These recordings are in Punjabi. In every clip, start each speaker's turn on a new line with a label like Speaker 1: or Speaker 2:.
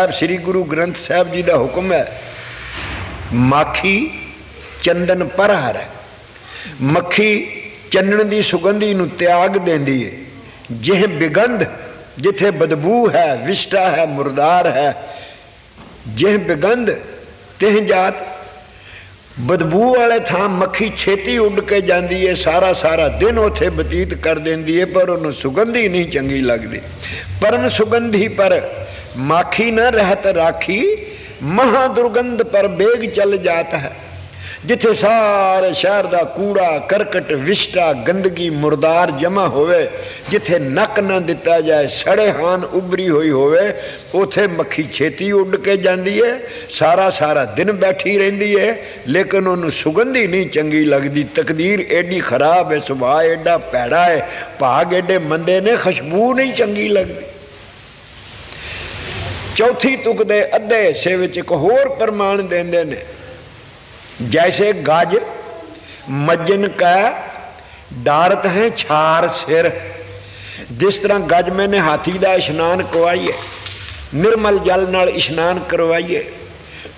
Speaker 1: ਸਾਹਿਬ, ਸ੍ਰੀ ਗੁਰੂ ਗ੍ਰੰਥ ਸਾਹਿਬ ਜੀ ਦਾ ਹੁਕਮ ਹੈ, ਮਾਖੀ ਚੰਦਨ ਪਰਹਰ ਹੈ। ਮੱਖੀ ਚੰਨਣ ਦੀ ਸੁਗੰਧੀ ਨੂੰ ਤਿਆਗ ਦਿੰਦੀ ਹੈ ਜਿਹ ਬਿਗੰਧ, ਜਿੱਥੇ ਬਦਬੂ ਹੈ, ਵਿਸ਼ਟਾ ਹੈ, ਮੁਰਦਾਰ ਹੈ, ਜਿਹ ਬਿਗੰਧ, ਤਿਹ ਜਾਤ, ਬਦਬੂ ਵਾਲੇ ਥਾਂ ਮੱਖੀ ਛੇਤੀ ਉੱਡ ਕੇ ਜਾਂਦੀ ਹੈ ਸਾਰਾ ਸਾਰਾ ਦਿਨ ਉੱਥੇ ਬਤੀਤ ਕਰ ਦਿੰਦੀ ਹੈ ਪਰ ਉਹਨੂੰ ਸੁਗੰਧੀ ਨਹੀਂ ਚੰਗੀ ਲੱਗਦੀ। ਪਰਮ ਸੁਗੰਧੀ ਪਰ ਮਾਖੀ ਨਾ ਰਹਿਤ ਰਾਖੀ, ਮਹਾ ਦੁਰਗੰਧ ਪਰ ਬੇਗ ਚੱਲ ਜਾਤ ਹੈ। ਜਿੱਥੇ ਸਾਰੇ ਸ਼ਹਿਰ ਦਾ ਕੂੜਾ, ਕਰਕਟ, ਵਿਸ਼ਟਾ, ਗੰਦਗੀ, ਮੁਰਦਾਰ ਜਮਾ ਹੋਵੇ, ਜਿੱਥੇ ਨੱਕ ਨਾ ਦਿੱਤਾ ਜਾਏ, ਸੜੇ ਹਾਨ ਉਬਰੀ ਹੋਈ ਹੋਵੇ, ਉਥੇ ਮੱਖੀ ਛੇਤੀ ਉੱਡ ਕੇ ਜਾਂਦੀ ਹੈ ਸਾਰਾ ਸਾਰਾ ਦਿਨ ਬੈਠੀ ਰਹਿੰਦੀ ਹੈ ਲੇਕਿਨ ਉਹਨੂੰ ਸੁਗੰਧ ਹੀ ਨਹੀਂ ਚੰਗੀ ਲੱਗਦੀ, ਤਕਦੀਰ ਐਡੀ ਖਰਾਬ ਹੈ ਸੁਭਾਅ ਐਡਾ ਭੈੜਾ ਹੈ ਭਾਗ ਐਡੇ ਮੰਦੇ ਨੇ, ਖੁਸ਼ਬੂ ਨਹੀਂ ਚੰਗੀ ਲੱਗਦੀ। ਚੌਥੀ ਤੁਕ ਦੇ ਅੱਧੇ ਹਿੱਸੇ ਵਿੱਚ ਇੱਕ ਹੋਰ ਪ੍ਰਮਾਣ ਦਿੰਦੇ ਨੇ। ਜੈਸੇ ਗਾਜ ਮੱਜਨ ਕਾ, ਡਾਰਤ ਹੈ ਛਾਰ ਸਿਰ। ਜਿਸ ਤਰ੍ਹਾਂ ਗਜ ਮੈਨੇ ਹਾਥੀ ਦਾ ਇਸ਼ਨਾਨ ਕਰਵਾਈਏ, ਨਿਰਮਲ ਜਲ ਨਾਲ ਇਸ਼ਨਾਨ ਕਰਵਾਈਏ,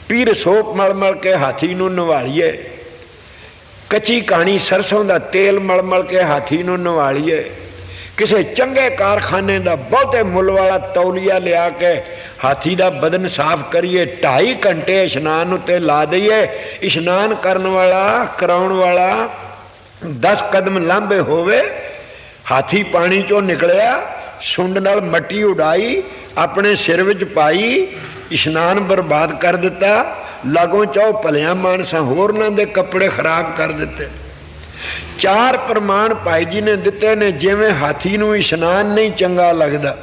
Speaker 1: ਪੀਰ ਸੋਪ ਮਲ ਮਲ ਕੇ ਹਾਥੀ ਨੂੰ ਨਵਾਲੀਏ, ਕੱਚੀ ਕਾਣੀ ਸਰਸੋਂ ਦਾ ਤੇਲ ਮਲ ਮਲ ਕੇ ਹਾਥੀ ਨੂੰ ਨਵਾਲੀਏ। ਕਿਸੇ ਚੰਗੇ ਕਾਰਖਾਨੇ ਦਾ ਬਹੁਤੇ ਮੁੱਲ ਵਾਲਾ ਤੌਲੀਆ ਲਿਆ ਕੇ ਹਾਥੀ ਦਾ ਬਦਨ ਸਾਫ਼ ਕਰੀਏ 2.5 ਘੰਟੇ ਇਸ਼ਨਾਨ ਉੱਤੇ ਲਾ ਦਈਏ। ਇਸ਼ਨਾਨ ਕਰਨ ਵਾਲਾ, ਕਰਾਉਣ ਵਾਲਾ 10 ਕਦਮ ਲਾਂਬੇ ਹੋਵੇ। ਹਾਥੀ ਪਾਣੀ ਚੋਂ ਨਿਕਲਿਆ, ਸੁੰਡ ਨਾਲ ਮੱਟੀ ਉਡਾਈ, ਆਪਣੇ ਸਿਰ ਵਿੱਚ ਪਾਈ, ਇਸ਼ਨਾਨ ਬਰਬਾਦ ਕਰ ਦਿੱਤਾ। ਲਾਗੋਂ ਚਾਹ ਭਲਿਆਂ ਮਾਨਸਾਂ ਹੋਰਨਾਂ ਦੇ ਕੱਪੜੇ ਖਰਾਬ ਕਰ ਦਿੱਤੇ। ਚਾਰ ਪ੍ਰਮਾਣ ਭਾਈ ਜੀ ਨੇ ਦਿੱਤੇ ਨੇ, ਜਿਵੇਂ ਹਾਥੀ ਨੂੰ ਇਸ਼ਨਾਨ ਨਹੀਂ ਚੰਗਾ ਲੱਗਦਾ,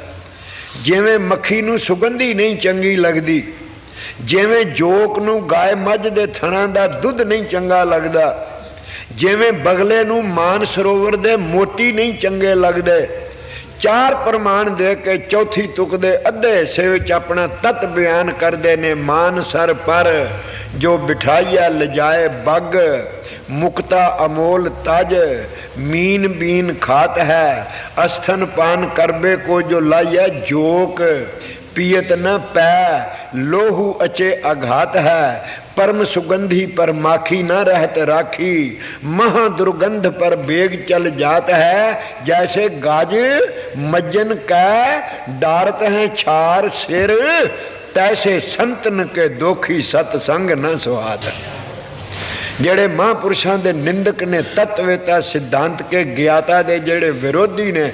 Speaker 1: ਜਿਵੇਂ ਮੱਖੀ ਨੂੰ ਸੁਗੰਧੀ ਨਹੀਂ ਚੰਗੀ ਲੱਗਦੀ, ਜਿਵੇਂ ਜੋਕ ਨੂੰ ਗਾਏ ਮੱਝ ਦੇ ਥਣਾਂ ਦਾ ਦੁੱਧ ਨਹੀਂ ਚੰਗਾ ਲੱਗਦਾ, ਜਿਵੇਂ ਬਗਲੇ ਨੂੰ ਮਾਨ ਸਰੋਵਰ ਦੇ ਮੋਤੀ ਨਹੀਂ ਚੰਗੇ ਲੱਗਦੇ। ਚਾਰ ਪ੍ਰਮਾਣ ਦੇ ਕੇ ਚੌਥੀ ਤੁਕ ਦੇ ਅੱਧੇ ਹਿੱਸੇ ਵਿੱਚ ਆਪਣਾ ਤਤ ਬਿਆਨ ਕਰਦੇ ਨੇ, ਮਾਨ ਸਰ ਪਰ ਜੋ ਬਿਠਾਈਆ ਲਜਾਏ ਬੱਗ। ਮੁਕਤਾ ਅਮੋਲ ਤਜ, ਮੀਨ ਬੀਨ ਖਾਤ ਹੈ। ਅਸਥਨ ਪਾਨ ਕਰਬੇ ਕੋ ਜੋ ਲਾਇਆ ਜੋਕ ਪੀਤ ਨ ਪੈ, ਲੋਹੂ ਅਚੇ ਅਘਾਤ ਹੈ। ਪਰਮ ਸੁਗੰਧੀ ਪਰ ਮਾਖੀ ਨ ਰਹਿਤ ਰਾਖੀ, ਮਹਾ ਦੁਰਗੰਧ ਪਰ ਬੇਗ ਚਲ ਜਾਤ ਹੈ। ਜੈਸੇ ਗਾਜ ਮੱਜਨ ਕੈ, ਡਾਰਤ ਹੈ ਛਾਰ ਸਿਰ, ਤੈਸੇ ਸੰਤਨ ਕੇ ਦੋਖੀ ਸਤ ਸੰਗ ਨ ਸੁਆਦ। ਹੈ ਜਿਹੜੇ ਮਹਾਂਪੁਰਸ਼ਾਂ ਦੇ ਨਿੰਦਕ ਨੇ ਤਤਵੇਤਾ ਸਿਧਾਂਤ ਕੇ ਗਿਆਤਾ ਦੇ ਜਿਹੜੇ ਵਿਰੋਧੀ ਨੇ,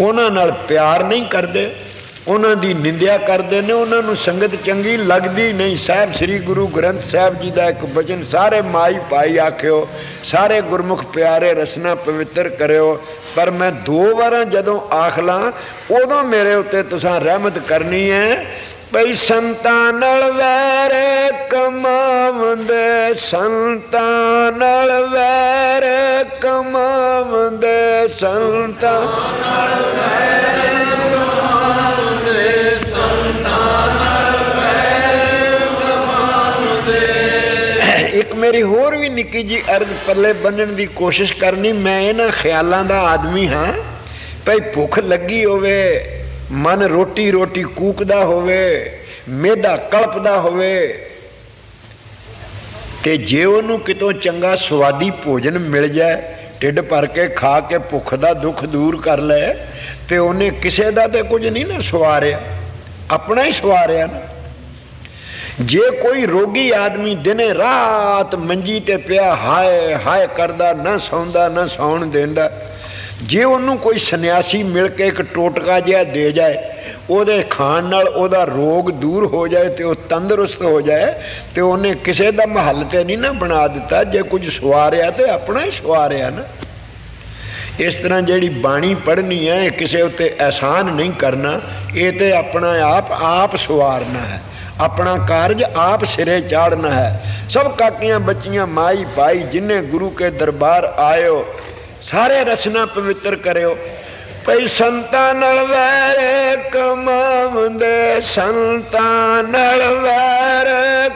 Speaker 1: ਉਹਨਾਂ ਨਾਲ ਪਿਆਰ ਨਹੀਂ ਕਰਦੇ, ਉਹਨਾਂ ਦੀ ਨਿੰਦਿਆ ਕਰਦੇ ਨੇ, ਉਹਨਾਂ ਨੂੰ ਸੰਗਤ ਚੰਗੀ ਲੱਗਦੀ ਨਹੀਂ। ਸਾਹਿਬ ਸ੍ਰੀ ਗੁਰੂ ਗ੍ਰੰਥ ਸਾਹਿਬ ਜੀ ਦਾ ਇੱਕ ਵਚਨ, ਸਾਰੇ ਮਾਈ ਭਾਈ ਆਖਿਓ, ਸਾਰੇ ਗੁਰਮੁਖ ਪਿਆਰੇ ਰਸਨਾ ਪਵਿੱਤਰ ਕਰਿਓ, ਪਰ ਮੈਂ ਦੋ ਵਾਰਾਂ ਜਦੋਂ ਆਖਲਾਂ ਉਦੋਂ ਮੇਰੇ ਉੱਤੇ ਤੁਸੀਂ ਰਹਿਮਤ ਕਰਨੀ ਹੈ ਭਈ ਸੰਤਾਂ ਨਾਲ ਵੈਰ ਕਮਾਵੰਦੇ, ਸੰਤਾਂ ਨਾਲ ਵੈਰ ਕਮਾਵੰਦੇ, ਸੰਤਾਂ ਨਾਲ ਵੈਰ ਇੱਕ ਮੇਰੀ ਹੋਰ ਵੀ ਨਿੱਕੀ ਜੀ ਅਰਜ਼ ਪੱਲੇ ਬੰਨਣ ਦੀ ਕੋਸ਼ਿਸ਼ ਕਰਨੀ, ਮੈਂ ਇਹਨਾਂ ਖਿਆਲਾਂ ਦਾ ਆਦਮੀ ਹਾਂ। ਭਈ ਭੁੱਖ ਲੱਗੀ ਹੋਵੇ ਮਨ ਰੋਟੀ ਰੋਟੀ ਕੂਕਦਾ ਹੋਵੇ, ਮੇਦਾ ਕਲਪਦਾ ਹੋਵੇ ਤੇ ਜੇ ਉਹਨੂੰ ਕਿਤੋਂ ਚੰਗਾ ਸਵਾਦੀ ਭੋਜਨ ਮਿਲ ਜਾਏ, ਢਿੱਡ ਭਰ ਕੇ ਖਾ ਕੇ ਭੁੱਖ ਦਾ ਦੁੱਖ ਦੂਰ ਕਰ ਲੈ, ਤੇ ਉਹਨੇ ਕਿਸੇ ਦਾ ਤੇ ਕੁਝ ਨਹੀਂ ਨਾ ਸਵਾਰਿਆ। ਆਪਣਾ ਹੀ ਸਵਾਰਿਆ ਨਾ। ਜੇ ਕੋਈ ਰੋਗੀ ਆਦਮੀ ਦਿਨੇ ਰਾਤ ਮੰਜੀ ਤੇ ਪਿਆ, ਹਾਏ ਹਾਏ ਕਰਦਾ, ਨਾ ਸੌਂਦਾ, ਨਾ ਸੌਣ ਦਿੰਦਾ ਜੇ ਉਹਨੂੰ ਕੋਈ ਸੰਨਿਆਸੀ ਮਿਲ ਕੇ ਇੱਕ ਟੋਟਕਾ ਜਿਹਾ ਦੇ ਜਾਏ, ਉਹਦੇ ਖਾਣ ਨਾਲ ਉਹਦਾ ਰੋਗ ਦੂਰ ਹੋ ਜਾਏ ਤੇ ਉਹ ਤੰਦਰੁਸਤ ਹੋ ਜਾਏ, ਤੇ ਉਹਨੇ ਕਿਸੇ ਦਾ ਮਹੱਲ ਤੇ ਨਹੀਂ ਨਾ ਬਣਾ ਦਿੱਤਾ, ਜੇ ਕੁਝ ਸਵਾਰਿਆ ਤੇ ਆਪਣਾ ਹੀ ਸਵਾਰਿਆ ਨਾ। ਇਸ ਤਰ੍ਹਾਂ ਜਿਹੜੀ ਬਾਣੀ ਪੜ੍ਹਨੀ ਹੈ, ਇਹ ਕਿਸੇ ਉੱਤੇ ਅਹਿਸਾਨ ਨਹੀਂ ਕਰਨਾ, ਇਹ ਤੇ ਆਪਣਾ ਆਪ ਆਪ ਸਵਾਰਨਾ ਹੈ। ਆਪਣਾ ਕਾਰਜ ਆਪ ਸਿਰੇ ਚਾੜਨਾ ਹੈ। ਸਭ ਕਾਕੀਆਂ ਬੱਚੀਆਂ, ਮਾਈ ਭਾਈ, ਜਿਨੇ ਗੁਰੂ ਕੇ ਦਰਬਾਰ ਆਇਓ ਸਾਰੇ ਰਸਨਾ ਪਵਿੱਤਰ ਕਰਿਓ। ਭਈ ਸੰਤਾਂ ਨਾਲ ਵੈਰ ਕਮਾਵੰਦੇ ਸੰਤਾਂ ਨਾਲ ਵੈਰ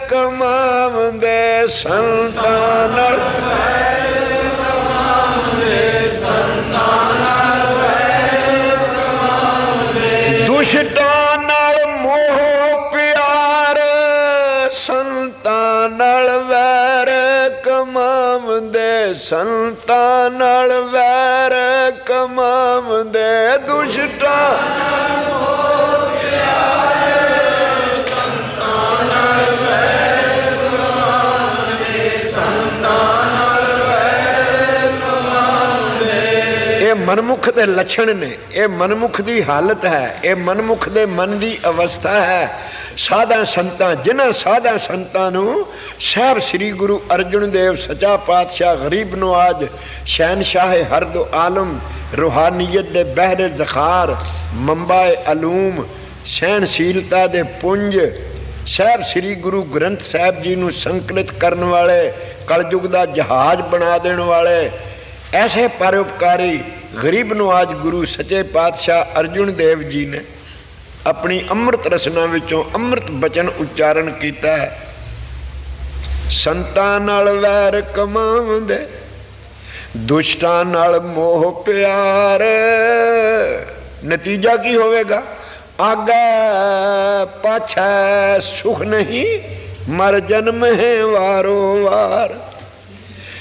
Speaker 1: ਕਮਾਵੰਦੇ ਸੰਤਾਂ ਨਾਲ ਦੁਸ਼ਟਾਂ ਸੰਤਾਂ ਨਾਲ ਵੈਰ ਕਮਾਵਦੇ ਦੁਸ਼ਟਾਂ ਇਹ ਮਨਮੁਖ ਦੇ ਲੱਛਣ ਨੇ। ਇਹ ਮਨਮੁਖ ਦੀ ਹਾਲਤ ਹੈ। ਇਹ ਮਨਮੁਖ ਦੇ ਮਨ ਦੀ ਅਵਸਥਾ ਹੈ। ਸਾਧਾ ਸੰਤਾਂ, ਜਿਨ੍ਹਾਂ ਸਾਧਾ ਸੰਤਾਂ ਨੂੰ ਸਾਹਿਬ ਸ੍ਰੀ ਗੁਰੂ ਅਰਜਨ ਦੇਵ ਸੱਚਾ ਪਾਤਸ਼ਾਹ ਗਰੀਬ ਨਵਾਜ ਸ਼ਹਿਨशाह ਹਰ ਦੋ ਆਲਮ, ਰੂਹਾਨੀਅਤ ਦੇ ਬਹਿਰੇ ਜ਼ਖਾਰ, ਮੰਬਾਏ ਅਲੂਮ ਸਹਿਨਸ਼ੀਲਤਾ ਦੇ ਪੁੰਜ, ਸਾਹਿਬ ਸ੍ਰੀ ਗੁਰੂ ਗ੍ਰੰਥ ਸਾਹਿਬ ਜੀ ਨੂੰ ਸੰਕਲਿਤ ਕਰਨ ਵਾਲੇ, ਕਲਯੁਗ ਦਾ ਜਹਾਜ਼ ਬਣਾ ਦੇਣ ਵਾਲੇ, ਐਸੇ ਪਰਉਪਕਾਰੀ ਗਰੀਬ ਨੂੰ ਆਜ ਗੁਰੂ ਸੱਚੇ ਪਾਤਸ਼ਾਹ ਅਰਜੁਨ ਦੇਵ ਜੀ ਨੇ ਆਪਣੀ ਅੰਮ੍ਰਿਤ ਰਸਨਾ ਵਿੱਚੋਂ ਅੰਮ੍ਰਿਤ ਬਚਨ ਉਚਾਰਨ ਕੀਤਾ ਹੈ। ਸੰਤਾਂ ਨਾਲ ਵੈਰ ਕਮਾਉਂਦੇ, ਦੁਸ਼ਟਾਂ ਨਾਲ ਮੋਹ ਪਿਆਰ। ਨਤੀਜਾ ਕੀ ਹੋਵੇਗਾ? ਆਗਾ ਪਾਛੈ ਸੁਖ ਨਹੀਂ, ਮਰ ਜਨਮ ਹੈ ਵਾਰੋ ਵਾਰ।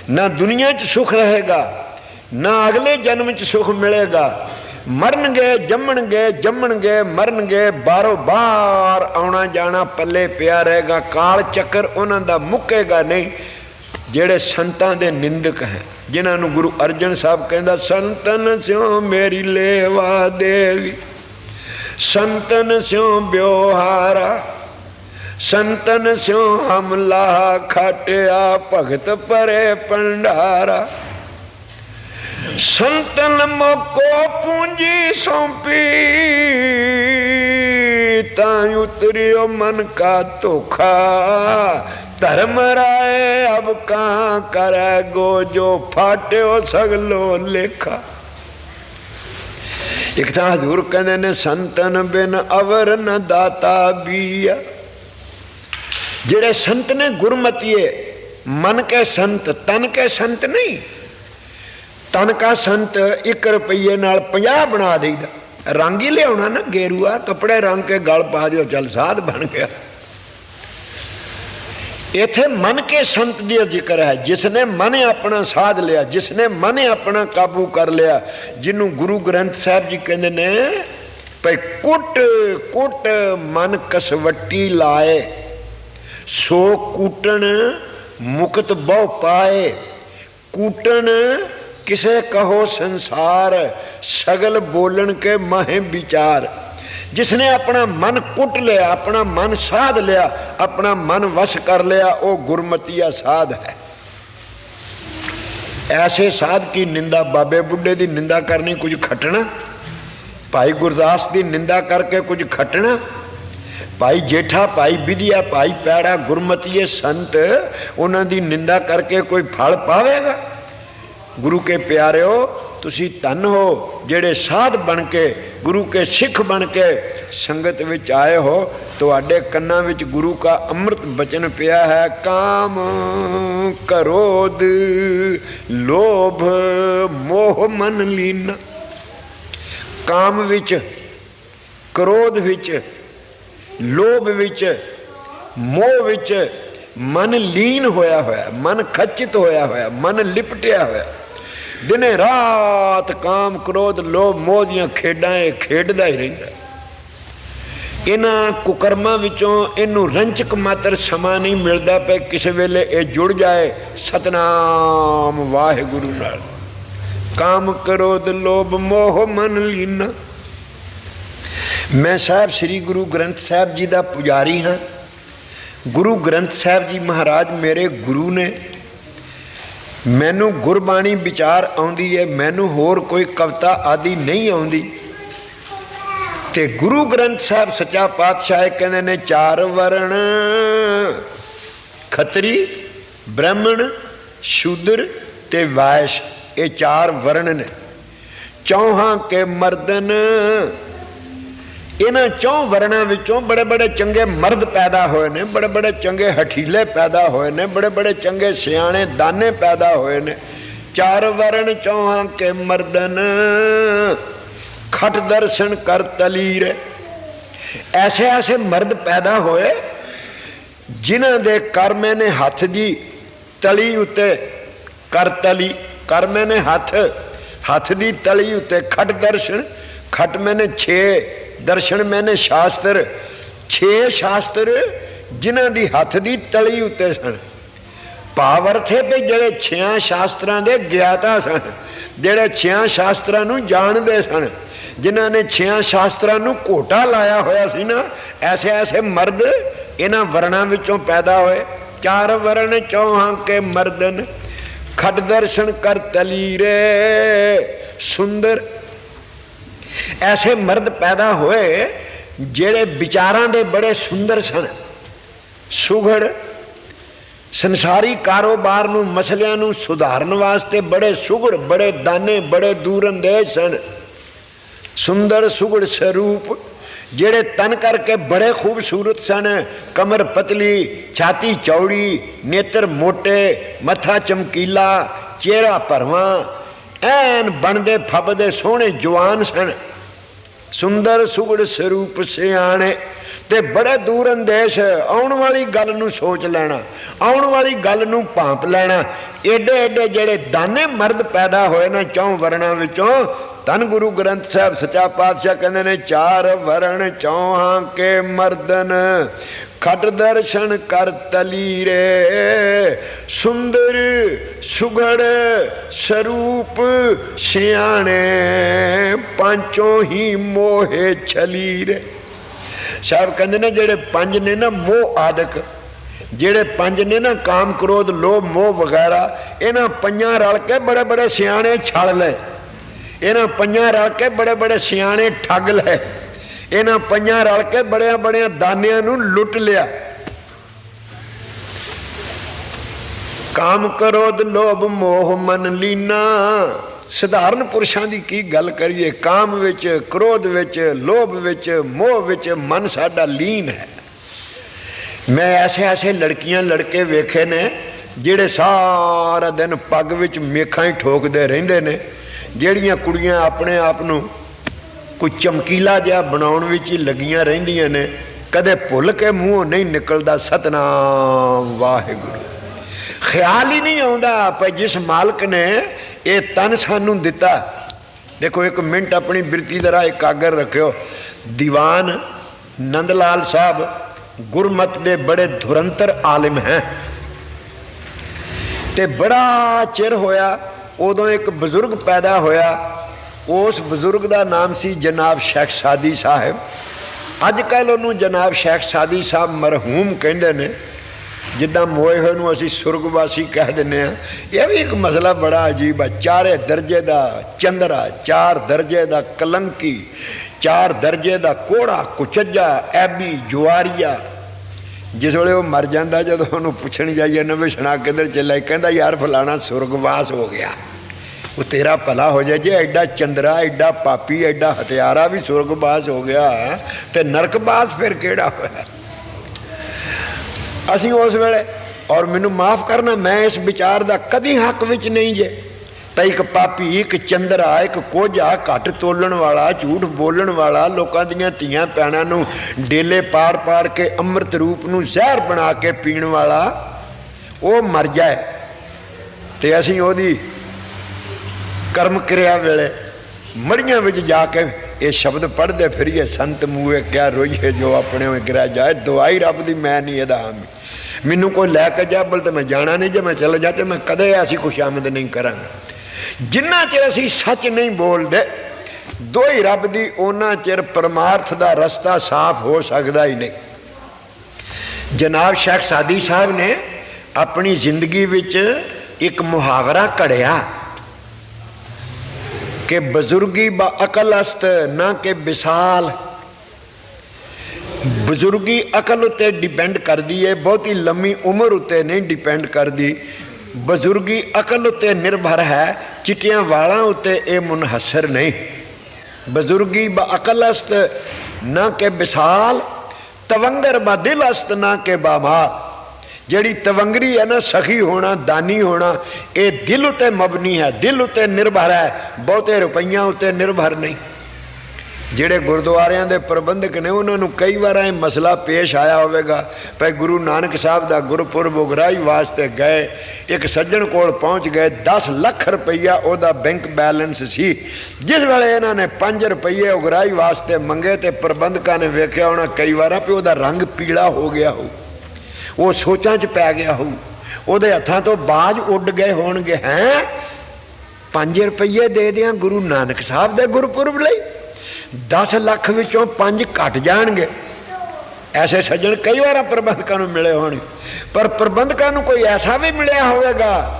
Speaker 1: ਨਾ ਦੁਨੀਆ 'ਚ ਸੁਖ ਰਹੇਗਾ ਨਾ ਅਗਲੇ ਜਨਮ 'ਚ ਸੁਖ ਮਿਲੇਗਾ। ਮਰਨਗੇ, ਜੰਮਣਗੇ ਜੰਮਣਗੇ, ਮਰਨਗੇ ਬਾਰੋ ਬਾਰ ਆਉਣਾ ਜਾਣਾ ਪੱਲੇ ਪਿਆ ਰਹੇਗਾ। ਕਾਲ ਚੱਕਰ ਉਹਨਾਂ ਦਾ ਮੁੱਕੇਗਾ ਨਹੀਂ। ਜਿਹੜੇ ਸੰਤਾਂ ਦੇ ਨਿੰਦਕ ਹੈ, ਜਿਨ੍ਹਾਂ ਨੂੰ ਗੁਰੂ ਅਰਜਨ ਸਾਹਿਬ ਕਹਿੰਦਾ, ਸੰਤਨ ਸਿਓ ਮੇਰੀ ਲੇਵਾ ਦੇਵੀ, ਸੰਤਨ ਸਿਓ ਬਿਵਹਾਰਾ ਸੰਤਨ ਸਿਓ ਹਮਲਾ ਖਟਿਆ, ਭਗਤ ਪਰੇ ਪੰਡਾਰਾ ਸੰਤਨ ਮੋਕੋ ਪੂੰਜੀ ਸੌਂਪੀ, ਤਾਂ ਉਤਰਿਓ ਮਨ ਕਾ ਧੋਖਾ। ਧਰਮ ਰਾਏ ਅਬ ਕਾਂ ਕਰੈ ਗੋ, ਜੋ ਫਾਟਿਓ ਸਗਲੋ ਲੇਖਾ। ਇੱਕ ਤਾਂ ਹਜ਼ੂਰ ਕਹਿੰਦੇ ਨੇ, ਸੰਤਨ ਬਿਨ ਅਵਰ ਨ ਦਾਤਾ ਬੀਆ। ਜਿਹੜੇ ਸੰਤ ਨੇ ਗੁਰਮਤੀਏ ਮਨ ਕੇ ਸੰਤ, ਤਨ ਕੇ ਸੰਤ ਨਹੀਂ। ਤਨਕਾ ਸੰਤ 1 ਰੁਪਏ ਨਾਲ 50 ਬਣਾ ਦੇਈਦਾ। ਰੰਗ ਹੀ ਲਿਆਉਣਾ ਨਾ ਗੇਰੂਆ, ਕੱਪੜੇ ਰੰਗ ਕੇ ਗਲ ਪਾ ਦਿਓ ਚੱਲ ਸਾਧ ਬਣ ਗਿਆ। ਇਥੇ ਮਨ ਕੇ ਸੰਤ ਦੀ ਜ਼ਿਕਰ ਹੈ ਜਿਸ ਨੇ ਮਨ ਆਪਣਾ ਸਾਧ ਲਿਆ ਜਿਸ ਨੇ ਮਨ ਆਪਣਾ ਕਾਬੂ ਕਰ ਲਿਆ, ਜਿਹਨੂੰ ਗੁਰੂ ਗ੍ਰੰਥ ਸਾਹਿਬ ਜੀ ਕਹਿੰਦੇ ਨੇ, ਭਈ ਕੁੱਟ ਕੁੱਟ ਮਨ ਕਸਵੱਟੀ ਲਾਏ, ਸੋ ਕੂਟਣ ਮੁਕਤ ਬਹੁ ਪਾਏ, ਕੂਟਣ ਕਿਸੇ ਕਹੋ ਸੰਸਾਰ, ਸਗਲ ਬੋਲਣ ਕੇ ਮਾਹੇ ਵਿਚਾਰ। ਜਿਸ ਨੇ ਆਪਣਾ ਮਨ ਕੁੱਟ ਲਿਆ, ਆਪਣਾ ਮਨ ਸਾਧ ਲਿਆ, ਆਪਣਾ ਮਨ ਵਸ ਕਰ ਲਿਆ, ਉਹ ਗੁਰਮਤੀਆ ਸਾਧ ਹੈ। ਐਸੇ ਸਾਧ ਕੀ ਨਿੰਦਾ, ਬਾਬੇ ਬੁੱਢੇ ਦੀ ਨਿੰਦਾ ਕਰਨੀ ਕੁਝ ਖਟਣਾ? ਭਾਈ ਗੁਰਦਾਸ ਦੀ ਨਿੰਦਾ ਕਰਕੇ ਕੁਝ ਖਟਣਾ? ਭਾਈ ਜੇਠਾ, ਭਾਈ ਵਿਧਿਆ, ਭਾਈ ਪੈੜਾ, ਗੁਰਮਤੀਏ ਸੰਤ, ਉਹਨਾਂ ਦੀ ਨਿੰਦਾ ਕਰਕੇ ਕੋਈ ਫਲ ਪਾਵੇਗਾ? ਗੁਰੂ ਕੇ ਪਿਆਰਿਓ, ਤੁਸੀਂ ਧੰਨ ਹੋ, ਜਿਹੜੇ ਸਾਧ ਬਣ ਕੇ, ਗੁਰੂ ਕੇ ਸਿੱਖ ਬਣ ਕੇ ਸੰਗਤ ਵਿੱਚ ਆਏ ਹੋ, ਤੁਹਾਡੇ ਕੰਨਾਂ ਵਿੱਚ ਗੁਰੂ ਦਾ ਅੰਮ੍ਰਿਤ ਬਚਨ ਪਿਆ ਹੈ। ਕਾਮ ਕਰੋਧ, ਲੋਭ, ਮੋਹ ਮਨ ਲੀਨ। ਕਾਮ ਵਿੱਚ, ਕ੍ਰੋਧ ਵਿੱਚ, ਲੋਭ ਵਿੱਚ, ਮੋਹ ਵਿੱਚ ਮਨ ਲੀਨ ਹੋਇਆ ਹੋਇਆ, ਮਨ ਖਚਿਤ ਹੋਇਆ ਹੋਇਆ, ਮਨ ਲਿਪਟਿਆ ਹੋਇਆ। ਦਿਨੇ ਰਾਤ ਕਾਮ ਕ੍ਰੋਧ ਲੋਭ ਮੋਹ ਦੀਆਂ ਖੇਡਾਂ ਇਹ ਖੇਡਦਾ ਹੀ ਰਹਿੰਦਾ। ਇਹਨਾਂ ਕੁਕਰਮਾਂ ਵਿੱਚੋਂ ਇਹਨੂੰ ਰੰਚਕ ਮਾਤਰ ਸਮਾਂ ਨਹੀਂ ਮਿਲਦਾ ਪਏ ਕਿਸੇ ਵੇਲੇ ਇਹ ਜੁੜ ਜਾਏ ਸਤਨਾਮ ਵਾਹਿਗੁਰੂ ਨਾਲ। ਕਾਮ ਕ੍ਰੋਧ ਲੋਭ ਮੋਹ ਮਨ ਲੀਨਾ। ਮੈਂ ਸਾਹਿਬ ਸ੍ਰੀ ਗੁਰੂ ਗ੍ਰੰਥ ਸਾਹਿਬ ਜੀ ਦਾ ਪੁਜਾਰੀ ਹਾਂ। ਗੁਰੂ ਗ੍ਰੰਥ ਸਾਹਿਬ ਜੀ ਮਹਾਰਾਜ ਮੇਰੇ ਗੁਰੂ ਨੇ ਮੈਨੂੰ ਗੁਰਬਾਣੀ ਵਿਚਾਰ ਆਉਂਦੀ ਹੈ ਮੈਨੂੰ ਹੋਰ ਕੋਈ ਕਵਿਤਾ ਆਦਿ ਨਹੀਂ ਆਉਂਦੀ। ਤੇ ਗੁਰੂ ਗ੍ਰੰਥ ਸਾਹਿਬ ਸੱਚਾ ਪਾਤਸ਼ਾਹ ਕਹਿੰਦੇ ਨੇ, ਚਾਰ ਵਰਣ, ਖੱਤਰੀ, ਬ੍ਰਾਹਮਣ, ਸ਼ੂਦਰ ਤੇ ਵਾਇਸ਼, ਇਹ ਚਾਰ ਵਰਣ ਨੇ। ਚੌਹਾਂ ਕੇ ਮਰਦਨ ਇਹਨਾਂ ਚੌ ਵਰਣਾਂ ਵਿੱਚੋਂ ਬੜੇ ਬੜੇ ਚੰਗੇ ਮਰਦ ਪੈਦਾ ਹੋਏ ਨੇ, ਬੜੇ ਬੜੇ ਚੰਗੇ ਹਠੀਲੇ ਪੈਦਾ ਹੋਏ ਨੇ, ਬੜੇ ਬੜੇ ਚੰਗੇ ਸਿਆਣੇ ਦਾਨੇ ਪੈਦਾ ਹੋਏ ਨੇ। ਚਾਰ ਵਰਣ ਚੌਹਾਂ ਕੇ ਮਰਦਨ, ਖਟ ਦਰਸ਼ਨ ਕਰ ਤਲੀਰ। ਐਸੇ ਐਸੇ ਮਰਦ ਪੈਦਾ ਹੋਏ, ਜਿਨ੍ਹਾਂ ਦੇ ਕਰਮੇ ਨੇ ਹੱਥ ਦੀ ਤਲੀ ਉੱਤੇ ਕਰ ਤਲੀ। ਕਰ ਮੈਨੇ ਹੱਥ ਹੱਥ ਦੀ ਤਲੀ ਉੱਤੇ ਖਟ ਦਰਸ਼ਨ, ਖਟ ਮੈਨੇ 6 ਦਰਸ਼ਨ ਮੈਨੇ ਸ਼ਾਸਤਰ 6 ਸ਼ਾਸਤਰ ਜਿਨ੍ਹਾਂ ਦੀ ਹੱਥ ਦੀ ਤਲੀ ਉੱਤੇ ਸਨ। ਭਾਵ ਅਰਥ ਵੀ ਜਿਹੜੇ ਛਿਆਂ ਸ਼ਾਸਤਰਾਂ ਦੇ ਗਿਆਤਾ ਸਨ, ਜਿਹੜੇ ਛਿਆਂ ਸ਼ਾਸਤਰਾਂ ਨੂੰ ਜਾਣਦੇ ਸਨ। ਜਿਨ੍ਹਾਂ ਨੇ ਛਿਆਂ ਸ਼ਾਸਤਰਾਂ ਨੂੰ ਘੋਟਾ ਲਾਇਆ ਹੋਇਆ ਸੀ ਨਾ, ਐਸੇ ਐਸੇ ਮਰਦ ਇਹਨਾਂ ਵਰਣਾਂ ਵਿੱਚੋਂ ਪੈਦਾ ਹੋਏ। ਚਾਰ ਵਰਣ ਚੌਹਾਂ ਕੇ ਮਰਦਨ ਖਟ ਦਰਸ਼ਨ ਕਰ ਤਲੀਰੇ ਸੁੰਦਰ ਐਸੇ ਮਰਦ ਪੈਦਾ ਹੋਏ ਜਿਹੜੇ ਵਿਚਾਰਾਂ ਦੇ ਬੜੇ ਸੁੰਦਰ ਸਨ। ਸੁਘੜ ਸੰਸਾਰੀ ਕਾਰੋਬਾਰ ਨੂੰ, ਮਸਲਿਆਂ ਨੂੰ ਸੁਧਾਰਨ ਵਾਸਤੇ ਬੜੇ ਸੁਗੜ, ਬੜੇ ਦਾਨੇ, ਬੜੇ ਦੂਰੰਦੇਸ਼ ਸਨ। ਸੁੰਦਰ ਸੁਗੜ ਸਰੂਪ ਜਿਹੜੇ ਤਨ ਕਰਕੇ ਬੜੇ ਖੂਬਸੂਰਤ ਸਨ। ਕਮਰ ਪਤਲੀ, ਛਾਤੀ ਚੌੜੀ, ਨੇਤਰ ਮੋਟੇ, ਮੱਥਾ ਚਮਕੀਲਾ, ਚਿਹਰਾ ਭਰਵਾਂ ਐਨ ਬਣਦੇ ਫੱਬਦੇ ਸੋਹਣੇ ਜਵਾਨ ਸਨ। ਸੁੰਦਰ ਸੁਗੜ ਸਰੂਪ ਸਿਆਣੇ ਤੇ ਬੜੇ ਦੂਰ ਅੰਦੇਸ਼ ਆਉਣ ਵਾਲੀ ਗੱਲ ਨੂੰ ਸੋਚ ਲੈਣਾ, ਆਉਣ ਵਾਲੀ ਗੱਲ ਨੂੰ ਭਾਂਪ ਲੈਣਾ। ਏਡੇ ਏਡੇ ਜਿਹੜੇ ਦਾਨੇ ਮਰਦ ਪੈਦਾ ਹੋਏ ਨਾ ਚੌਂ ਵਰਣਾਂ ਵਿੱਚੋਂ ਧੰਨ ਗੁਰੂ ਗ੍ਰੰਥ ਸਾਹਿਬ ਸੱਚਾ ਪਾਤਸ਼ਾਹ ਕਹਿੰਦੇ ਨੇ, ਚਾਰ ਵਰਣ ਚੌਹਾਂ ਕੇ ਮਰਦਨ, ਖਟ ਦਰਸ਼ਨ ਕਰ ਤਲੀਰੇ, ਸੁੰਦਰ ਸੁਗੜ ਸਰੂਪ ਸਿਆਣੇ, ਪੰਚੋਂ ਹੀ ਮੋਹੇ ਛਲੀਰੇ। ਸਾਹਿਬ ਕਹਿੰਦੇ ਨੇ, ਜਿਹੜੇ ਪੰਜ ਨੇ ਨਾ ਮੋਹ ਆਦਿਕ, ਜਿਹੜੇ ਪੰਜ ਨੇ ਨਾ ਕਾਮ ਕ੍ਰੋਧ, ਲੋਭ ਮੋਹ ਵਗੈਰਾ, ਇਹਨਾਂ ਪੰਜਾਂ ਰਲ ਕੇ ਬੜੇ ਬੜੇ ਸਿਆਣੇ ਛਲ ਲਏ। ਇਹਨਾਂ ਪੰਜਾਂ ਰਲ ਕੇ ਬੜੇ ਬੜੇ ਸਿਆਣੇ ਠੱਗ ਲਏ। ਇਹਨਾਂ ਪੰਜਾਂ ਰਲ ਕੇ ਬੜਿਆਂ ਬੜਿਆਂ ਦਾਨਿਆਂ ਨੂੰ ਲੁੱਟ ਲਿਆ। ਕਾਮ ਕ੍ਰੋਧ ਲੋਭ ਮੋਹ ਮਨ ਲੀਨਾ। ਸਧਾਰਨ ਪੁਰਸ਼ਾਂ ਦੀ ਕੀ ਗੱਲ ਕਰੀਏ? ਕਾਮ ਵਿੱਚ, ਕ੍ਰੋਧ ਵਿੱਚ, ਲੋਭ ਵਿੱਚ, ਮੋਹ ਵਿੱਚ ਮਨ ਸਾਡਾ ਲੀਨ ਹੈ। ਮੈਂ ਐਸੇ ਐਸੇ ਲੜਕੀਆਂ, ਲੜਕੇ ਵੇਖੇ ਨੇ, ਜਿਹੜੇ ਸਾਰਾ ਦਿਨ ਪੱਗ ਵਿੱਚ ਮੇਖਾਂ ਹੀ ਠੋਕਦੇ ਰਹਿੰਦੇ ਨੇ। ਜਿਹੜੀਆਂ ਕੁੜੀਆਂ ਆਪਣੇ ਆਪ ਨੂੰ ਕੋਈ ਚਮਕੀਲਾ ਜਿਹਾ ਬਣਾਉਣ ਵਿੱਚ ਹੀ ਲੱਗੀਆਂ ਰਹਿੰਦੀਆਂ ਨੇ, ਕਦੇ ਭੁੱਲ ਕੇ ਮੂੰਹੋਂ ਨਹੀਂ ਨਿਕਲਦਾ ਸਤਨਾਮ ਵਾਹਿਗੁਰੂ। ਖਿਆਲ ਹੀ ਨਹੀਂ ਆਉਂਦਾ ਪਰ ਜਿਸ ਮਾਲਕ ਨੇ ਇਹ ਤਨ ਸਾਨੂੰ ਦਿੱਤਾ। ਦੇਖੋ, ਇੱਕ ਮਿੰਟ ਆਪਣੀ ਬਿਰਤੀ ਦਾ ਰਾਹ ਇਕਾਗਰ ਰੱਖਿਓ। ਦੀਵਾਨ ਨੰਦ ਲਾਲ ਸਾਹਿਬ ਗੁਰਮਤ ਦੇ ਬੜੇ ਧੁਰੰਤਰ ਆਲਿਮ ਹੈ। ਤੇ ਬੜਾ ਚਿਰ ਹੋਇਆ ਉਦੋਂ ਇੱਕ ਬਜ਼ੁਰਗ ਪੈਦਾ ਹੋਇਆ, ਉਸ ਬਜ਼ੁਰਗ ਦਾ ਨਾਮ ਸੀ ਜਨਾਬ ਸ਼ੇਖ ਸਾਦੀ ਸਾਹਿਬ। ਅੱਜ ਕੱਲ ਉਹਨੂੰ ਜਨਾਬ ਸ਼ੇਖ ਸਾਦੀ ਸਾਹਿਬ ਮਰਹੂਮ ਕਹਿੰਦੇ ਨੇ। ਜਿੱਦਾਂ ਮੋਏ ਹੋਏ ਨੂੰ ਅਸੀਂ ਸੁਰਗਵਾਸੀ ਕਹਿ ਦਿੰਨੇ ਆ ਇਹ ਵੀ ਇੱਕ ਮਸਲਾ ਬੜਾ ਅਜੀਬ ਆ। ਚਾਰੇ ਦਰਜੇ ਦਾ ਚੰਦਰਾ, ਚਾਰ ਦਰਜੇ ਦਾ ਕਲੰਕੀ, ਚਾਰ ਦਰਜੇ ਦਾ ਕੋੜਾ ਕੁਚੱਜਾ, ਐਬੀ, ਜੁਆਰੀਆ। ਜਿਸ ਵੇਲੇ ਉਹ ਮਰ ਜਾਂਦਾ, ਜਦੋਂ ਉਹਨੂੰ ਪੁੱਛਣ ਜਾਈਏ, ਨਵੇਂ ਸੁਣਾ ਕਿੱਧਰ ਚੱਲਿਆ, ਕਹਿੰਦਾ, ਯਾਰ, ਫਲਾਣਾ ਸੁਰਗਵਾਸ ਹੋ ਗਿਆ। ਉਹ ਤੇਰਾ ਭਲਾ ਹੋ ਜਾਏ, ਜੇ ਐਡਾ ਚੰਦਰਾ, ਐਡਾ ਪਾਪੀ, ਐਡਾ ਹਥਿਆਰਾ ਵੀ ਸੁਰਗਵਾਸ ਹੋ ਗਿਆ, ਤੇ ਨਰਕਵਾਸ ਫਿਰ ਕਿਹੜਾ ਹੋਇਆ? ਅਸੀਂ ਉਸ ਵੇਲੇ, ਔਰ ਮੈਨੂੰ ਮਾਫ ਕਰਨਾ, ਮੈਂ ਇਸ ਵਿਚਾਰ ਦਾ ਕਦੀ ਹੱਕ ਵਿੱਚ ਨਹੀਂ ਜੇ। ਤਾਂ ਇੱਕ ਪਾਪੀ, ਇੱਕ ਚੰਦਰਾ, ਇੱਕ ਕੋਝਾ ਘੱਟ ਤੋਲਣ ਵਾਲਾ, ਝੂਠ ਬੋਲਣ ਵਾਲਾ, ਲੋਕਾਂ ਦੀਆਂ ਧੀਆਂ ਪੈਣਾ ਨੂੰ ਡੇਲੇ ਪਾੜ ਪਾੜ ਕੇ ਅੰਮ੍ਰਿਤ ਰੂਪ ਨੂੰ ਜ਼ਹਿਰ ਬਣਾ ਕੇ ਪੀਣ ਵਾਲਾ, ਉਹ ਮਰ ਜਾਏ। ਤੇ ਅਸੀਂ ਉਹਦੀ ਕਰਮ ਕਿਰਿਆ ਵੇਲੇ ਮੜੀਆਂ ਵਿੱਚ ਜਾ ਕੇ ਇਹ ਸ਼ਬਦ ਪੜ੍ਹਦੇ ਫਿਰੀਏ ਸੰਤ ਮੂਏ ਕਿਆ ਰੋਈਏ ਜੋ ਆਪਣੇ ਵਿੱਚ ਗਿਰਿਆ ਜਾਏ, ਦਵਾਈ ਰੱਬ ਦੀ, ਮੈਂ ਨਹੀਂ ਇਹਦਾ ਹਾਮੀ ਮੈਨੂੰ ਕੋਈ ਲੈ ਕੇ ਜਾ ਜਾਬਲ ਤੇ ਮੈਂ ਜਾਣਾ ਨਹੀਂ ਜੇ ਮੈਂ ਚੱਲ ਜਾ ਤੇ ਮੈਂ ਕਦੇ ਐਸੀ ਖੁਸ਼ਾਮਦ ਨਹੀਂ ਕਰਾਂਗਾ। ਜਿੰਨਾ ਚਿਰ ਅਸੀਂ ਸੱਚ ਨਹੀਂ ਬੋਲਦੇ, ਦੋ ਹੀ ਰੱਬ ਦੀ, ਉਹਨਾਂ ਚਿਰ ਪਰਮਾਰਥ ਦਾ ਰਸਤਾ ਸਾਫ਼ ਹੋ ਸਕਦਾ ਹੀ ਨਹੀਂ। ਜਨਾਬ ਸ਼ੇਖ ਸਾਦੀ ਸਾਹਿਬ ਨੇ ਆਪਣੀ ਜ਼ਿੰਦਗੀ ਵਿੱਚ ਇੱਕ ਮੁਹਾਵਰਾ ਘੜਿਆ। ਕਿ ਬਜ਼ੁਰਗੀ ਬਾ ਅਕਲ ਅਸਤ ਨਾ ਕਿ ਵਿਸਾਲ ਬਜ਼ੁਰਗੀ ਅਕਲ ਉਤੇ ਡਿਪੈਂਡ ਕਰਦੀ ਹੈ ਬਹੁਤੀ ਲੰਮੀ ਉਮਰ ਉਤੇ ਨਹੀਂ ਡਿਪੈਂਡ ਕਰਦੀ ਬਜ਼ੁਰਗੀ ਅਕਲ ਉਤੇ ਨਿਰਭਰ ਹੈ ਚਿੱਟੀਆਂ ਵਾਲਾਂ ਉਤੇ ਇਹ ਮੁਨਹਸਰ ਨਹੀਂ ਬਜ਼ੁਰਗੀ ਬਾ ਅਕਲ ਅਸਤ ਨਾ ਕਿ ਵਿਸਾਲ ਤਵੰਗਰ ਬਾ ਦਿਲ ਅਸਤ ਨਾ ਕਿ ਬਾਮਾਲ ਜਿਹੜੀ ਤਵੰਗਰੀ ਹੈ ਨਾ, ਸਖੀ ਹੋਣਾ, ਦਾਨੀ ਹੋਣਾ, ਇਹ ਦਿਲ ਉਤੇ ਮਬਨੀ ਹੈ, ਦਿਲ ਉਤੇ ਨਿਰਭਰ ਹੈ, ਬਹੁਤੇ ਰੁਪਈਆਂ ਉਤੇ ਨਿਰਭਰ ਨਹੀਂ। ਜਿਹੜੇ ਗੁਰਦੁਆਰਿਆਂ ਦੇ ਪ੍ਰਬੰਧਕ ਨੇ, ਉਹਨਾਂ ਨੂੰ ਕਈ ਵਾਰ ਇਹ ਮਸਲਾ ਪੇਸ਼ ਆਇਆ ਹੋਵੇਗਾ, ਭਈ ਗੁਰੂ ਨਾਨਕ ਸਾਹਿਬ ਦਾ ਗੁਰਪੁਰਬ ਉਗਰਾਈ ਵਾਸਤੇ ਗਏ, ਇੱਕ ਸੱਜਣ ਕੋਲ ਪਹੁੰਚ ਗਏ 10 ਲੱਖ ਰੁਪਈਆ ਉਹਦਾ ਬੈਂਕ ਬੈਲੈਂਸ ਸੀ। ਜਿਸ ਵੇਲੇ ਇਹਨਾਂ ਨੇ 5 ਰੁਪਈਏ ਉਗਰਾਈ ਵਾਸਤੇ ਮੰਗੇ ਤੇ ਪ੍ਰਬੰਧਕਾਂ ਨੇ ਵੇਖਿਆ ਹੋਣਾ, ਕਈ ਵਾਰਾਂ ਵੀ ਉਹਦਾ ਰੰਗ ਪੀਲਾ ਹੋ ਗਿਆ ਹੋਊ। ਉਹ ਸੋਚਾਂ 'ਚ ਪੈ ਗਿਆ ਹੋਊ। ਉਹਦੇ ਹੱਥਾਂ ਤੋਂ ਬਾਜ ਉੱਡ ਗਏ ਹੋਣਗੇ, ਹੈ? 5 ਰੁਪਏ ਦੇ ਦਿਆਂ ਗੁਰੂ ਨਾਨਕ ਸਾਹਿਬ ਦੇ ਗੁਰਪੁਰਬ ਲਈ। 10 ਲੱਖ ਵਿੱਚੋਂ 5 ਘਟ ਜਾਣਗੇ। ਐਸੇ ਸੱਜਣ ਕਈ ਵਾਰ ਪ੍ਰਬੰਧਕਾਂ ਨੂੰ ਮਿਲੇ ਹੋਣਗੇ। ਪਰ ਪ੍ਰਬੰਧਕਾਂ ਨੂੰ ਕੋਈ ਐਸਾ ਵੀ ਮਿਲਿਆ ਹੋਵੇਗਾ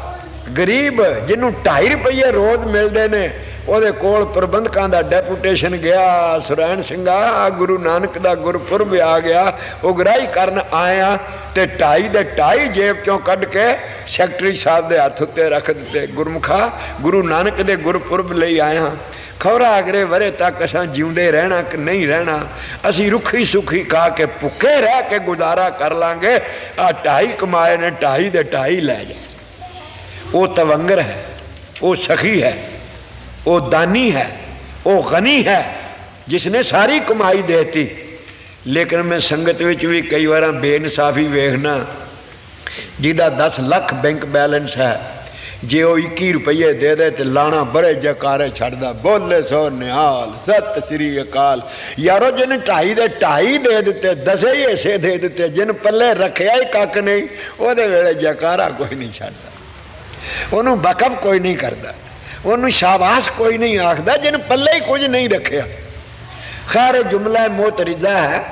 Speaker 1: ਗਰੀਬ ਜਿਹਨੂੰ 2.5 ਰੁਪਏ ਰੋਜ਼ ਮਿਲਦੇ ਨੇ, ਉਹਦੇ ਕੋਲ ਪ੍ਰਬੰਧਕਾਂ ਦਾ ਡੈਪੂਟੇਸ਼ਨ ਗਿਆ, ਸੁਰੈਣ ਸਿੰਘਾ ਗੁਰੂ ਨਾਨਕ ਦਾ ਗੁਰਪੁਰਬ ਆ ਗਿਆ, ਉਗਰਾਈ ਕਰਨ ਆਇਆ ਤੇ 2.5 ਦੇ 2.5 ਜੇਬ ਚੋਂ ਕੱਢ ਕੇ ਸੈਕਟਰੀ ਸਾਹਿਬ ਦੇ ਹੱਥ ਉੱਤੇ ਰੱਖ ਦਿੱਤੇ। ਗੁਰਮੁਖਾ, ਗੁਰੂ ਨਾਨਕ ਦੇ ਗੁਰਪੁਰਬ ਲਈ ਆਇਆ ਖੌਰਾ ਅਗਰੇ ਵਰੇ ਤੱਕ ਅਸਾਂ ਜਿਉਂਦੇ ਰਹਿਣਾ ਕਿ ਨਹੀਂ ਰਹਿਣਾ, ਅਸੀਂ ਰੁੱਖੀ ਸੁਖੀ ਖਾ ਕੇ ਭੁੱਖੇ ਰਹਿ ਕੇ ਗੁਜ਼ਾਰਾ ਕਰ ਲਾਂਗੇ। ਆ ਢਾਈ ਕਮਾਏ ਨੇ, ਢਾਈ ਦੇ ਢਾਈ ਲੈ ਜਾ। ਉਹ ਤਵੰਗਰ ਹੈ, ਉਹ ਸਖੀ ਹੈ, ਉਹ ਦਾਨੀ ਹੈ, ਉਹ ਗਨੀ ਹੈ, ਜਿਸਨੇ ਸਾਰੀ ਕਮਾਈ ਦੇਤੀ। ਲੇਕਿਨ ਮੈਂ ਸੰਗਤ ਵਿੱਚ ਵੀ ਕਈ ਵਾਰਾਂ ਬੇਇਨਸਾਫੀ ਵੇਖਣਾ ਜਿਹਦਾ 10 ਲੱਖ ਬੈਂਕ ਬੈਲੈਂਸ ਹੈ, ਜੇ ਉਹ 21 ਰੁਪਏ ਦੇ ਦੇ ਤੇ ਲਾਣਾ ਬੜੇ ਜਕਾਰੇ ਛੱਡਦਾ, ਬੋਲੇ ਸੋ ਨਿਹਾਲ, ਸਤਿ ਸ੍ਰੀ ਅਕਾਲ। ਯਾਰੋ ਜਿਹਨੇ ਢਾਈ ਦੇ ਢਾਈ ਦੇ ਦਿੱਤੇ, ਦਸੇ ਹੀ ਹਿੱਸੇ ਦੇ ਦਿੱਤੇ ਜਿਨ ਪੱਲੇ ਰੱਖਿਆ ਹੀ ਕੱਖ ਨਹੀਂ, ਉਹਦੇ ਵੇਲੇ ਜਕਾਰਾ ਕੋਈ ਨਹੀਂ ਛੱਡਦਾ। ਉਹਨੂੰ ਬਕਬ ਕੋਈ ਨਹੀਂ ਕਰਦਾ। ਉਹਨੂੰ ਸ਼ਾਬਾਸ਼ ਕੋਈ ਨਹੀਂ ਆਖਦਾ ਜਿਨ ਪੱਲੇ ਹੀ ਕੁਝ ਨਹੀਂ ਰੱਖਿਆ। ਖੈਰ ਜੁਮਲਾ ਮੋਤਰਿਜ਼ਾ ਹੈ।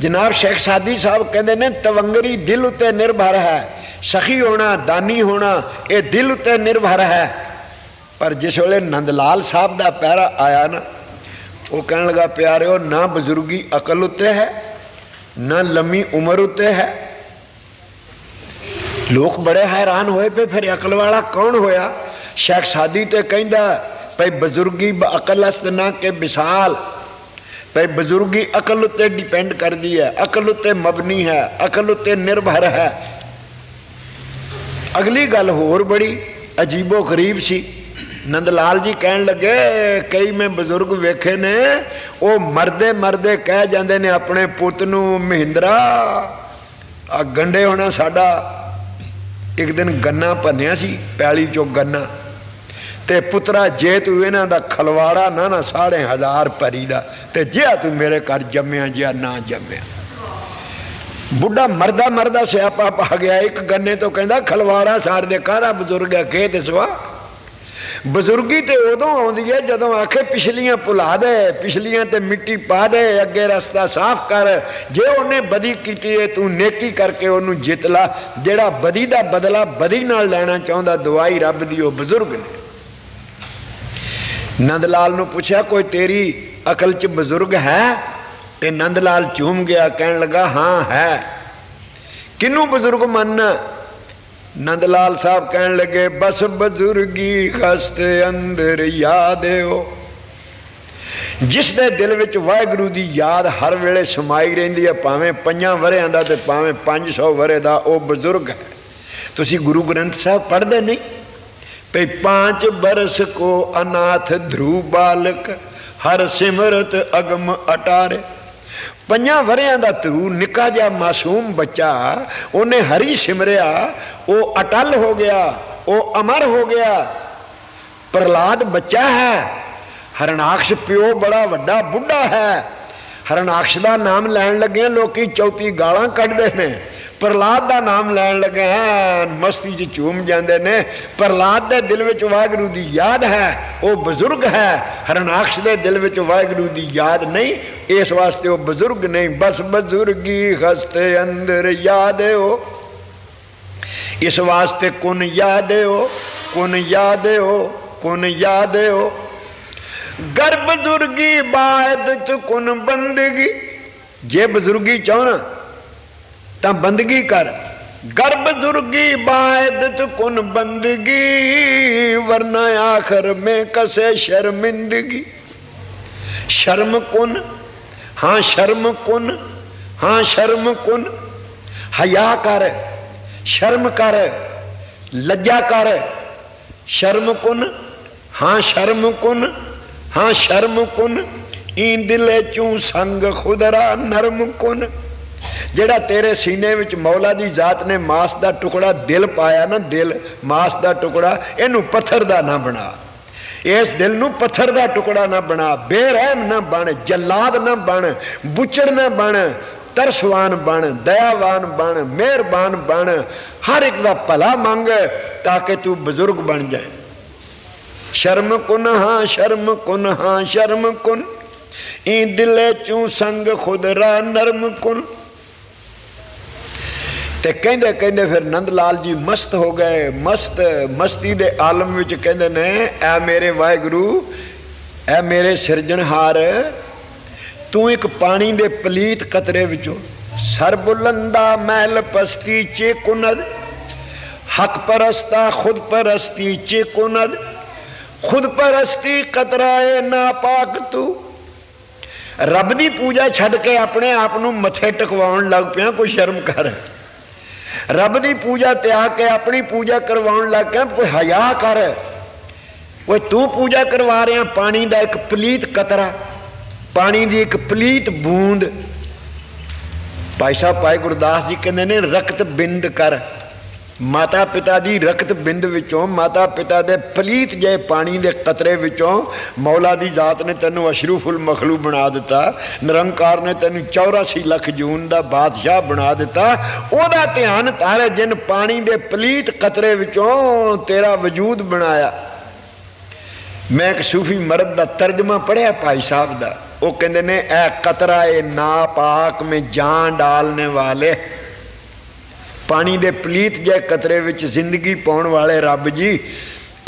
Speaker 1: ਜਨਾਬ ਸ਼ੇਖ ਸਾਦੀ ਸਾਹਿਬ ਕਹਿੰਦੇ ਨੇ, ਤਵੰਗਰੀ ਦਿਲ ਉਤੇ ਨਿਰਭਰ ਹੈ। ਸਖੀ ਹੋਣਾ, ਦਾਨੀ ਹੋਣਾ, ਇਹ ਦਿਲ ਉਤੇ ਨਿਰਭਰ ਹੈ। ਪਰ ਜਿਸ ਵੇਲੇ ਨੰਦ ਲਾਲ ਸਾਹਿਬ ਦਾ ਪੈਰਾ ਆਇਆ ਨਾ, ਉਹ ਕਹਿਣ ਲੱਗਾ, ਪਿਆਰਿਓ, ਨਾ ਬਜ਼ੁਰਗੀ ਅਕਲ ਉਤੇ ਹੈ, ਨਾ ਲੰਮੀ ਉਮਰ ਉਤੇ ਹੈ। ਲੋਕ ਬੜੇ ਹੈਰਾਨ ਹੋਏ ਪਏ, ਫਿਰ ਅਕਲ ਵਾਲਾ ਕੌਣ ਹੋਇਆ? ਸ਼ੇਖ ਸਾਦੀ ਤੇ ਕਹਿੰਦਾ, ਭਈ ਬਜ਼ੁਰਗੀ ਅਕਲ ਅਸਤ ਨਾ ਕੇ ਵਿਸਾਲ। ਭਈ ਬਜ਼ੁਰਗੀ ਅਕਲ ਉੱਤੇ ਡਿਪੈਂਡ ਕਰਦੀ ਹੈ। ਅਕਲ ਉੱਤੇ ਮਬਨੀ ਹੈ। ਅਕਲ ਉੱਤੇ ਨਿਰਭਰ ਹੈ। ਅਗਲੀ ਗੱਲ ਹੋਰ ਬੜੀ ਅਜੀਬੋ ਗਰੀਬ ਸੀ। ਨੰਦ ਲਾਲ ਜੀ ਕਹਿਣ ਲੱਗੇ, ਕਈ ਮੈਂ ਬਜ਼ੁਰਗ ਵੇਖੇ ਨੇ, ਉਹ ਮਰਦੇ ਮਰਦੇ ਕਹਿ ਜਾਂਦੇ ਨੇ ਆਪਣੇ ਪੁੱਤ ਨੂੰ, ਮਹਿੰਦਰਾ। ਆ ਗੰਡੇ ਹੋਣਾ ਸਾਡਾ ਇੱਕ ਦਿਨ ਗੰਨਾ ਭੰਨਿਆ ਸੀ, ਪੈਲੀ ਚੋਂ ਗੰਨਾ। ਤੇ ਪੁੱਤਰਾ, ਜੇ ਤੂੰ ਇਹਨਾਂ ਦਾ ਖਲਵਾੜਾ ਨਾ ਨਾ ਸਾਢੇ ਹਜ਼ਾਰ ਭਰੀ ਦਾ, ਤੇ ਜਿਆ ਤੂੰ ਮੇਰੇ ਘਰ ਜੰਮਿਆ, ਜਿਆ ਨਾ ਜੰਮਿਆ। ਬੁੱਢਾ ਮਰਦਾ ਮਰਦਾ ਸਿਆਪਾ ਪਾ ਗਿਆ, ਇੱਕ ਗੰਨੇ ਤੋਂ ਕਹਿੰਦਾ, ਖਲਵਾੜਾ ਸਾੜ ਦੇ ਕਾਹਦਾ ਬਜ਼ੁਰਗ ਹੈ ਕੇ ਤੇ ਸਵਾ। ਬਜ਼ੁਰਗੀ ਤੇ ਉਦੋਂ ਆਉਂਦੀ ਹੈ ਜਦੋਂ ਆਖੇ ਪਿਛਲੀਆਂ ਭੁਲਾ ਦੇ, ਪਿਛਲੀਆਂ ਤੇ ਮਿੱਟੀ ਪਾ ਦੇ, ਅੱਗੇ ਰਸਤਾ ਸਾਫ਼ ਕਰ। ਜੇ ਉਹਨੇ ਬਦੀ ਕੀਤੀ ਹੈ ਤੂੰ ਨੇਕੀ ਕਰਕੇ ਉਹਨੂੰ ਜਿੱਤ ਲਾ। ਜਿਹੜਾ ਬਦੀ ਦਾ ਬਦਲਾ ਬਦੀ ਨਾਲ ਲੈਣਾ ਚਾਹੁੰਦਾ ਦਵਾਈ ਰੱਬ ਦੀ ਉਹ ਬਜ਼ੁਰਗ ਨੇ। ਨੰਦ ਲਾਲ ਨੂੰ ਪੁੱਛਿਆ, ਕੋਈ ਤੇਰੀ ਅਕਲ 'ਚ ਬਜ਼ੁਰਗ ਹੈ? ਤੇ ਨੰਦ ਲਾਲ ਝੂਮ ਗਿਆ, ਕਹਿਣ ਲੱਗਾ, ਹਾਂ, ਹੈ। ਕਿਨੂੰ ਬਜ਼ੁਰਗ ਮੰਨਣਾ ਨੰਦ ਲਾਲ ਸਾਹਿਬ ਕਹਿਣ ਲੱਗੇ, ਬਸ ਬਜ਼ੁਰਗੀ ਖਸਤੇ ਅੰਦਰ ਯਾਦਿਓ। ਜਿਸ ਦੇ ਦਿਲ ਵਿੱਚ ਵਾਹਿਗੁਰੂ ਦੀ ਯਾਦ ਹਰ ਵੇਲੇ ਸਮਾਈ ਰਹਿੰਦੀ ਹੈ, ਭਾਵੇਂ ਪੰਜਾਂ ਵਰਿਆਂ ਦਾ ਤੇ ਭਾਵੇਂ 500 ਵਰੇ ਦਾ, ਉਹ ਬਜ਼ੁਰਗ ਹੈ। ਤੁਸੀਂ ਗੁਰੂ ਗ੍ਰੰਥ ਸਾਹਿਬ ਪੜ੍ਹਦੇ ਨਹੀਂ? ਭਈ ਪਾਂਚ ਬਰਸ ਕੋ ਅਨਾਥ ਧਰੂ ਬਾਲਕ, ਹਰ ਸਿਮਰਤ ਅਗਮ ਅਟਾਰੇ। ਪੰਜਾਂ ਵਰਿਆਂ ਦਾ ਧਰੂ ਨਿੱਕਾ ਜਿਹਾ ਮਾਸੂਮ ਬੱਚਾ, ਉਹਨੇ ਹਰੀ ਸਿਮਰਿਆ, ਉਹ ਅਟਲ ਹੋ ਗਿਆ, ਉਹ ਅਮਰ ਹੋ ਗਿਆ। ਪ੍ਰਲਾਦ ਬੱਚਾ ਹੈ, ਹਰਨਾਕਸ਼ ਪਿਓ ਬੜਾ ਵੱਡਾ ਬੁੱਢਾ ਹੈ। ਹਰਨਾਕਸ਼ ਦਾ ਨਾਮ ਲੈਣ ਲੱਗੇ ਲੋਕੀ ਚੌਥੀ ਗਾਲਾਂ ਕੱਢਦੇ ਨੇ। ਪ੍ਰਲਾਦ ਦਾ ਨਾਮ ਲੈਣ ਲੱਗੇ ਮਸਤੀ 'ਚ ਝੂਮ ਜਾਂਦੇ ਨੇ। ਪ੍ਰਲਾਦ ਦੇ ਦਿਲ ਵਿੱਚ ਵਾਹਿਗੁਰੂ ਦੀ ਯਾਦ ਹੈ, ਉਹ ਬਜ਼ੁਰਗ ਹੈ। ਹਰਨਾਕਸ਼ ਦੇ ਦਿਲ ਵਿੱਚ ਵਾਹਿਗੁਰੂ ਦੀ ਯਾਦ ਨਹੀਂ, ਇਸ ਵਾਸਤੇ ਉਹ ਬਜ਼ੁਰਗ ਨਹੀਂ, ਬਸ ਬਜ਼ੁਰਗੀ ਖਸਤੇ ਅੰਦਰ ਯਾਦ ਹੋ ਇਸ ਵਾਸਤੇ ਕੁਨ ਯਾਦ ਹੋ ਕੁਨ ਯਾਦ ਹੋ ਕੁਨ ਯਾਦ ਹੋ ਗਰ ਬਜ਼ੁਰਗੀ ਬਾਦ ਚ ਕੁਨ ਬੰਦਗੀ। ਜੇ ਬਜ਼ੁਰਗੀ ਚਾਹਣਾ, ਤਾਂ ਬੰਦਗੀ ਕਰ। ਗਰ ਬਜ਼ੁਰਗੀ ਬਾਦ ਚ ਕੁਨ ਬੰਦਗੀ, ਵਰਨਾ ਆਖਰ ਮੈਂ ਕਸੇ ਸ਼ਰਮਿੰਦਗੀ ਸ਼ਰਮ ਕੁਨ, ਹਾਂ ਸ਼ਰਮ ਕੁਨ, ਹਾਂ ਸ਼ਰਮ ਕੁਨ। ਹਯਾ ਕਰ, ਸ਼ਰਮ ਕਰ, ਲੱਜਾ ਕਰ। ਸ਼ਰਮ ਕੁਨ, ਹਾਂ ਸ਼ਰਮ ਕੁਨ। ਹਾਂ ਸ਼ਰਮ ਕੁਨ ਈ ਦਿਲੇ ਚੋਂ ਸੰਗ ਖੁਦਰਾ ਨਰਮ ਕੁਨ। ਜਿਹੜਾ ਤੇਰੇ ਸੀਨੇ ਵਿੱਚ ਮੌਲਾ ਦੀ ਜ਼ਾਤ ਨੇ ਮਾਸ ਦਾ ਟੁਕੜਾ ਦਿਲ ਪਾਇਆ ਨਾ, ਦਿਲ ਮਾਸ ਦਾ ਟੁਕੜਾ, ਇਹਨੂੰ ਪੱਥਰ ਦਾ ਨਾ ਬਣਾ। ਇਸ ਦਿਲ ਨੂੰ ਪੱਥਰ ਦਾ ਟੁਕੜਾ ਨਾ ਬਣਾ, ਬੇਰਹਿਮ ਨਾ ਬਣ, ਜਲਾਦ ਨਾ ਬਣ, ਬੁੱਚੜ ਨਾ ਬਣ, ਤਰਸਵਾਨ ਬਣ, ਦਇਆਵਾਨ ਬਣ, ਮਿਹਰਬਾਨ ਬਣ। ਹਰ ਇੱਕ ਦਾ ਭਲਾ ਮੰਗ ਤਾਂ ਕਿ ਤੂੰ ਬਜ਼ੁਰਗ ਬਣ ਜਾਏ। ਸ਼ਰਮ ਕੁਨ ਹਾਂ, ਸ਼ਰਮ ਕੁਨ ਹਾਂ, ਸ਼ਰਮ ਕੁਨ। ਈ ਦਿਲੇ ਚੋਂ ਸੰਗ ਖੁਦ ਰਾ ਨਰਮ ਕੁਨ। ਤੇ ਕਹਿੰਦੇ ਕਹਿੰਦੇ ਫਿਰ ਨੰਦ ਲਾਲ ਜੀ ਮਸਤ ਹੋ ਗਏ, ਮਸਤ, ਮਸਤੀ ਦੇ ਆਲਮ ਵਿੱਚ ਕਹਿੰਦੇ ਨੇ, ਐ ਮੇਰੇ ਵਾਹਿਗੁਰੂ, ਐ ਮੇਰੇ ਸਿਰਜਣਹਾਰ, ਤੂੰ ਇੱਕ ਪਾਣੀ ਦੇ ਪਲੀਤ ਕਤਰੇ ਵਿੱਚੋਂ ਸਰਬੁਲੰਦਾ ਮਹਿਲ ਪਸਤੀ ਚੇ ਕੁਨਦ, ਹਕ ਪਰਸਤਾ ਖੁਦ ਪਰਸਤੀ ਚੇ ਕੁਨਦ। ਖੁਦ ਪਰਸਤੀ ਕਤਰਾਏ ਨਾਪਾਕ ਤੂੰ। ਰੱਬ ਦੀ ਪੂਜਾ ਛੱਡ ਕੇ ਆਪਣੇ ਆਪ ਨੂੰ ਮੱਥੇ ਟਿਕਵਾਉਣ ਲੱਗ ਪਿਆ, ਕੋਈ ਸ਼ਰਮ ਕਰ। ਰੱਬ ਦੀ ਪੂਜਾ ਤਿਆਗ ਕੇ ਆਪਣੀ ਪੂਜਾ ਕਰਵਾਉਣ ਲੱਗ ਪਿਆ, ਕੋਈ ਹਯਾ ਕਰ। ਓਏ ਤੂੰ ਪੂਜਾ ਕਰਵਾ ਰਿਹਾ, ਪਾਣੀ ਦਾ ਇੱਕ ਪਲੀਤ ਕਤਰਾ, ਪਾਣੀ ਦੀ ਇੱਕ ਪਲੀਤ ਬੂੰਦ। ਭਾਈ ਸਾਹਿਬ, ਭਾਈ ਗੁਰਦਾਸ ਜੀ ਕਹਿੰਦੇ ਨੇ, ਰਕਤ ਬਿੰਦ ਕਰ। ਮਾਤਾ ਪਿਤਾ ਦੀ ਰਕਤ ਬਿੰਦ ਵਿੱਚੋਂ ਮਾਤਾ ਪਿਤਾ ਦੇ ਪਲੀਤ ਜੇ ਪਾਣੀ ਦੇ ਕਤਰੇ ਵਿੱਚੋਂ ਮੌਲਾ ਦੀ ਜ਼ਾਤ ਨੇ ਤੈਨੂੰ ਅਸ਼ਰਫੁਲ ਮਖਲੂ ਬਣਾ ਦਿੱਤਾ। ਨਿਰੰਕਾਰ ਨੇ ਤੈਨੂੰ 84 ਲੱਖ ਜੂਨ ਦਾ ਬਾਦਸ਼ਾਹ ਬਣਾ ਦਿੱਤਾ। ਉਹਦਾ ਧਿਆਨ ਤਾਰੇ ਜਿਨ ਪਾਣੀ ਦੇ ਪਲੀਤ ਕਤਰੇ ਵਿੱਚੋਂ ਤੇਰਾ ਵਜੂਦ ਬਣਾਇਆ। ਮੈਂ ਇੱਕ ਸੂਫੀ ਮਰਦ ਦਾ ਤਰਜਮਾ ਪੜਿਆ ਭਾਈ ਸਾਹਿਬ ਦਾ। ਉਹ ਕਹਿੰਦੇ ਨੇ ਇਹ ਕਤਰਾ ਏ ਨਾਪਾਕ ਮੇ ਜਾਨ ਡਾਲਨੇ ਵਾਲੇ ਪਾਣੀ ਦੇ ਪਲੀਤ ਜੇ ਕਤਰੇ ਵਿੱਚ ਜ਼ਿੰਦਗੀ ਪਾਉਣ ਵਾਲੇ ਰੱਬ ਜੀ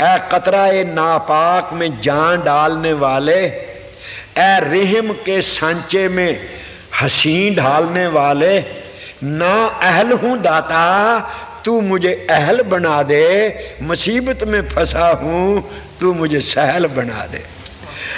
Speaker 1: ਐ ਕਤਰਾ ਏ ਨਾਪਾਕ ਮੇ ਜਾਨ ਡਾਲਨੇ ਵਾਲੇ ਐ ਰਹਿਮ ਕੇ सांचे में हसी ढालने वाले ना अहल हूं दाता तू मुझे अहल बना दे मुसीबत में फंसा हूं तू मुझे सहल बना दे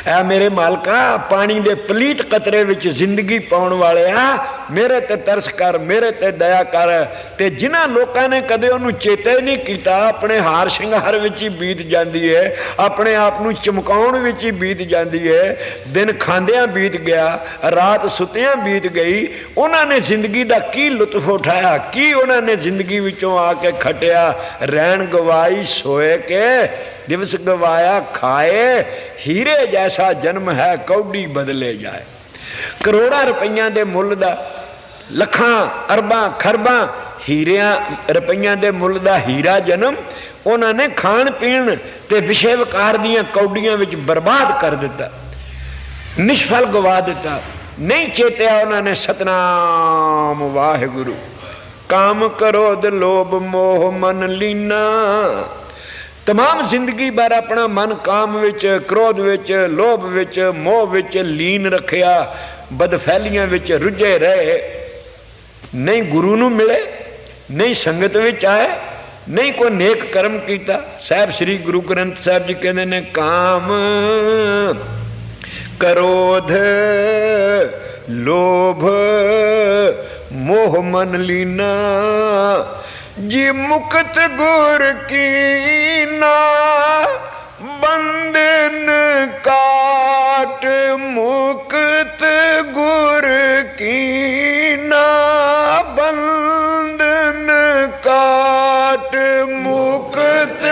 Speaker 1: ਐ ਮੇਰੇ ਮਾਲਕਾ, ਪਾਣੀ ਦੇ ਪਲੀਤ ਕਤਰੇ ਵਿੱਚ ਜ਼ਿੰਦਗੀ ਪਾਉਣ ਵਾਲਿਆ, ਮੇਰੇ ਤੇ ਤਰਸ ਕਰ, ਮੇਰੇ ਤੇ ਦਇਆ ਕਰ। ਤੇ ਜਿਨ੍ਹਾਂ ਲੋਕਾਂ ਨੇ ਕਦੇ ਉਹਨੂੰ ਚੇਤੇ ਨਹੀਂ ਕੀਤਾ, ਆਪਣੇ ਹਾਰ ਸ਼ਿੰਗਾਰ ਵਿੱਚ ਹੀ ਬੀਤ ਜਾਂਦੀ ਹੈ ਆਪਣੇ ਆਪ ਨੂੰ ਚਮਕਾਉਣ ਵਿੱਚ ਹੀ ਬੀਤ ਜਾਂਦੀ ਹੈ ਦਿਨ ਖਾਂਦਿਆਂ ਬੀਤ ਗਿਆ, ਰਾਤ ਸੁੱਤਿਆਂ ਬੀਤ ਗਈ। ਉਹਨਾਂ ਨੇ ਜ਼ਿੰਦਗੀ ਦਾ ਕੀ ਲੁਤਫ ਉਠਾਇਆ, ਕੀ ਉਹਨਾਂ ਨੇ ਜ਼ਿੰਦਗੀ ਵਿੱਚੋਂ ਆ ਕੇ ਖਟਿਆ? ਰਹਿਣ ਗਵਾਈ ਸੋਏ ਕੇ ਦਿਵਸ ਗਵਾਇਆ ਖਾਏ, ਹੀਰੇ ਜੈਸਾ ਜਨਮ ਹੈ, ਕੌਡੀ ਬਦਲੇ ਜਾਏ। ਕਰੋੜਾਂ ਰੁਪਈਆਂ ਦੇ ਮੁੱਲ ਦਾ, ਲੱਖਾਂ, ਅਰਬਾਂ, ਖਰਬਾਂ, ਹੀਰਿਆਂ, ਰੁਪਈਆਂ ਦੇ ਮੁੱਲ ਦਾ ਹੀਰਾ ਜਨਮ, ਉਹਨਾਂ ਨੇ ਖਾਣ ਪੀਣ ਤੇ ਵਿਸ਼ੇ ਵਿਕਾਰ ਦੀਆਂ ਕੌਡੀਆਂ ਵਿੱਚ ਬਰਬਾਦ ਕਰ ਦਿੱਤਾ। ਨਿਸ਼ਫਲ ਗਵਾ ਦਿੱਤਾ। ਨਹੀਂ ਚੇਤਿਆ ਉਹਨਾਂ ਨੇ ਸਤਨਾਮ ਵਾਹਿਗੁਰੂ। ਕਾਮ ਕਰੋਧ ਲੋਭ ਮੋਹ ਮਨ ਲੀਨਾ। ਤਮਾਮ ਜ਼ਿੰਦਗੀ ਭਰ ਆਪਣਾ ਮਨ ਕਾਮ ਵਿੱਚ ਕ੍ਰੋਧ ਵਿੱਚ ਲੋਭ ਵਿੱਚ ਮੋਹ ਵਿੱਚ ਲੀਨ ਰੱਖਿਆ ਬਦਫੈਲੀਆਂ ਵਿੱਚ ਰੁੱਝੇ ਰਹੇ ਨਹੀਂ ਗੁਰੂ ਨੂੰ ਮਿਲੇ ਨਹੀਂ ਸੰਗਤ ਵਿੱਚ ਆਏ ਨਹੀਂ ਕੋਈ ਨੇਕ ਕਰਮ ਕੀਤਾ ਸਾਹਿਬ ਸ੍ਰੀ ਗੁਰੂ ਗ੍ਰੰਥ ਸਾਹਿਬ ਜੀ ਕਹਿੰਦੇ ਨੇ ਕਾਮ ਕਰੋਧ ਲੋਭ ਮੋਹ ਮਨ ਲੀਨਾ ਜੇ ਮੁਕਤ ਗੁਰ ਕੀਨਾ ਬੰਦਨ ਕਾਟ ਮੁਕਤ ਗੁਰ ਕੀਨਾ ਬੰਦਨ ਕਾਟ ਮੁਕਤ